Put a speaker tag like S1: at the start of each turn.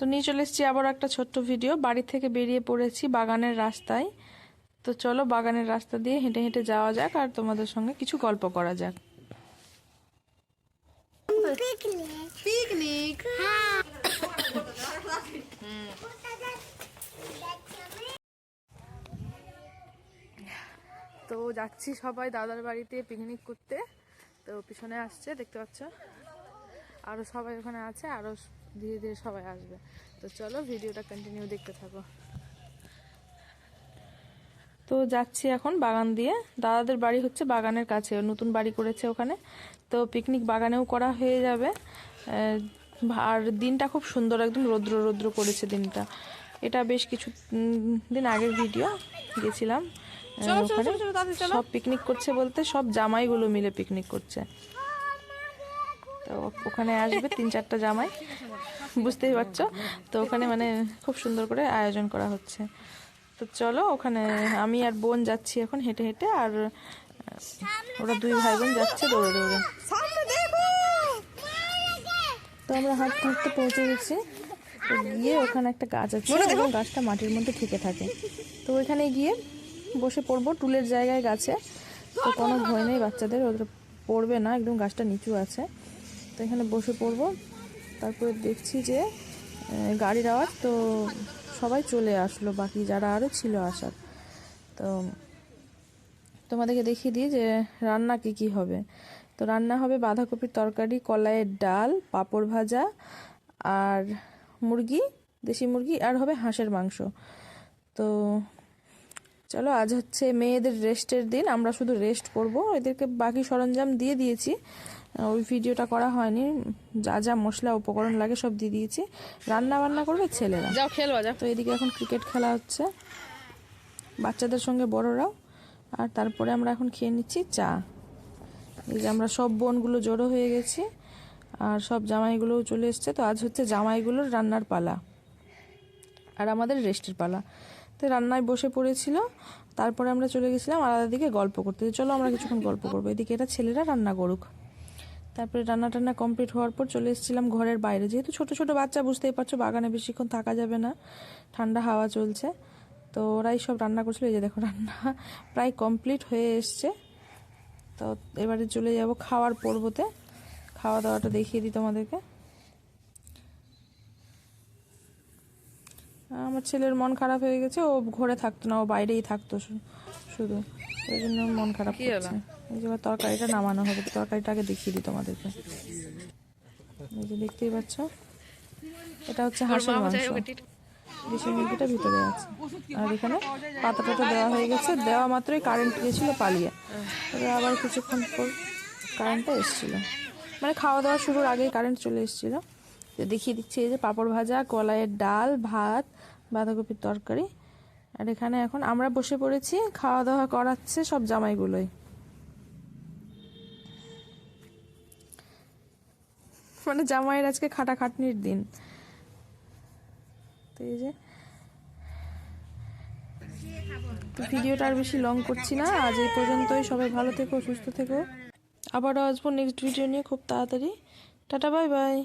S1: তো নিয়ে চলে এসেছি আবার একটা ছোট্ট ভিডিও। বাড়ি থেকে বেরিয়ে পড়েছি বাগানের রাস্তায়। তো চলো বাগানের রাস্তা দিয়ে হেঁটে হেঁটে যাওয়া যাক আর তোমাদের সঙ্গে কিছু গল্প করা যাক।
S2: পিকনিক।
S1: তো যাচ্ছি সবাই দাদার বাড়িতে পিকনিক করতে। তো পিছনে আসছে দেখতে পাচ্ছ? আরও সবাই ওখানে আছে আরও ধীরে ধীরে সবাই আসবে। তো চলো ভিডিওটা কন্টিনিউ দেখতে থাকো। তো যাচ্ছি এখন বাগান দিয়ে। দাদাদের বাড়ি হচ্ছে বাগানের কাছে নতুন বাড়ি করেছে ওখানে। তো পিকনিক বাগানেও করা হয়ে যাবে। আর দিনটা খুব সুন্দর একদম রৌদ্র রৌদ্র করেছে দিনটা। এটা বেশ কিছু দিন আগের ভিডিও গেছিলাম। ওখানে। সব পিকনিক করছে বলতে সব জামাইগুলো মিলে পিকনিক করছে। তো ওখানে আসবে তিন চারটা জামাই বুঝতেই পারছ? তো ওখানে মানে খুব সুন্দর করে আয়োজন করা হচ্ছে। তো চলো ওখানে আমি আর বোন যাচ্ছি এখন হেঁটে হেঁটে আর ওরা দুই ভাই বোন যাচ্ছে দৌড়ে দৌড়ে। তো আমরা হাঁটতে হাঁটতে পৌঁছে গেছি। তো গিয়ে ওখানে একটা গাছ আছে এবং গাছটা মাটির মধ্যে ঠেকে থাকে। তো ওইখানে গিয়ে বসে পড়ব টুলের জায়গায় গাছে। তো কোনো ভয় নেই বাচ্চাদের ওদের পড়বে না একদম গাছটা নিচু আছে। তো এখানে বসে পড়ব। তারপরে দেখছি যে গাড়ির আওয়াজ তো সবাই চলে আসলো, বাকি যারা আরও ছিল আসার। তো তোমাদেরকে দেখিয়ে দিই যে, রান্না কি কি হবে। তো রান্না হবে বাঁধাকপির তরকারি, কলাইয়ের ডাল, পাঁপড় ভাজা আর মুরগি, দেশি মুরগি আর হবে হাঁসের মাংস। তো চলো, আজ হচ্ছে মেয়েদের রেস্টের দিন, আমরা শুধু রেস্ট করব। এদেরকে বাকি সরঞ্জাম দিয়ে দিয়েছি। ওই ভিডিওটা করা হয়নি। যা যা মশলা উপকরণ লাগে সব দিয়ে দিয়েছি। রান্না বান্না করবে ছেলেরা।
S2: যাও খেলবা যাও।
S1: তো এদিকে এখন ক্রিকেট খেলা হচ্ছে। বাচ্চাদের সঙ্গে বড়রাও। আর তারপরে আমরা এখন খেয়ে নিচ্ছি চা। এই যে আমরা সব বোনগুলো জড়ো হয়ে গেছি। আর সব জামাইগুলোও চলে এসছে। তো আজ হচ্ছে জামাইগুলোর রান্নার পালা। আর আমাদের রেস্টের পালা। তো রান্নায় বসে পড়েছিল। তারপরে আমরা চলে গেছিলাম আলাদা দিকে গল্প করতে। চলো আমরা কিছুক্ষণ গল্প করব। এদিকে এটা ছেলেরা রান্না করুক। তারপরে রান্না টান্না কমপ্লিট হওয়ার পর চলে এসেছিলাম ঘরের বাইরে। যেহেতু ছোট ছোট বাচ্চা, বুঝতেই পারছ, বাগানে বেশিক্ষণ থাকা যাবে না। ঠান্ডা হাওয়া চলছে। তো ওরাই সব রান্না করছিল। এই যে দেখো, রান্না প্রায় কমপ্লিট হয়ে এসছে। তো এবারে চলে যাব খাওয়ার পর্বতে। খাওয়া দাওয়াটা দেখিয়ে দিই তোমাদেরকে। আমার ছেলের মন খারাপ হয়ে গেছে ও ঘরে থাকতো না ও বাইরেই থাকতো শুধু। ওই জন্য মন খারাপ? করছে। এই যে এবার তরকারিটা নামানো হবে তরকারিটা আগে দেখিয়ে দিই তোমাদেরকে। এই যে দেখতেই পাচ্ছ এটা হচ্ছে হাঁসের মাংস। দেশি মুরগিটা ভিতরে আছে। আর এখানে পাতা টাতা দেওয়া হয়ে গেছে দেওয়া মাত্রই কারেন্ট গেছিল পালিয়ে। তবে আবার কিছুক্ষণ পর কারেন্টটা এসেছিল। মানে খাওয়া দাওয়া শুরুর আগেই কারেন্ট চলে এসেছিল। দেখিয়ে দিচ্ছি এই যে পাঁপড় ভাজা, কলাইয়ের ডাল, ভাত, বাঁধাকপির তরকারি। আর এখানে এখন আমরা বসে পড়েছি খাওয়া দাওয়া করাচ্ছে সব জামাইগুলোই। মানে জামাইয়ের আজকে খাটাখাটনির দিন। তো এই যে। ভিডিওটা আর বেশি লং করছি না। আজ এই পর্যন্তই। সবাই ভালো থেকো, সুস্থ থেকো। আবারও আসব নেক্সট ভিডিও নিয়ে খুব তাড়াতাড়ি। Tata bye bye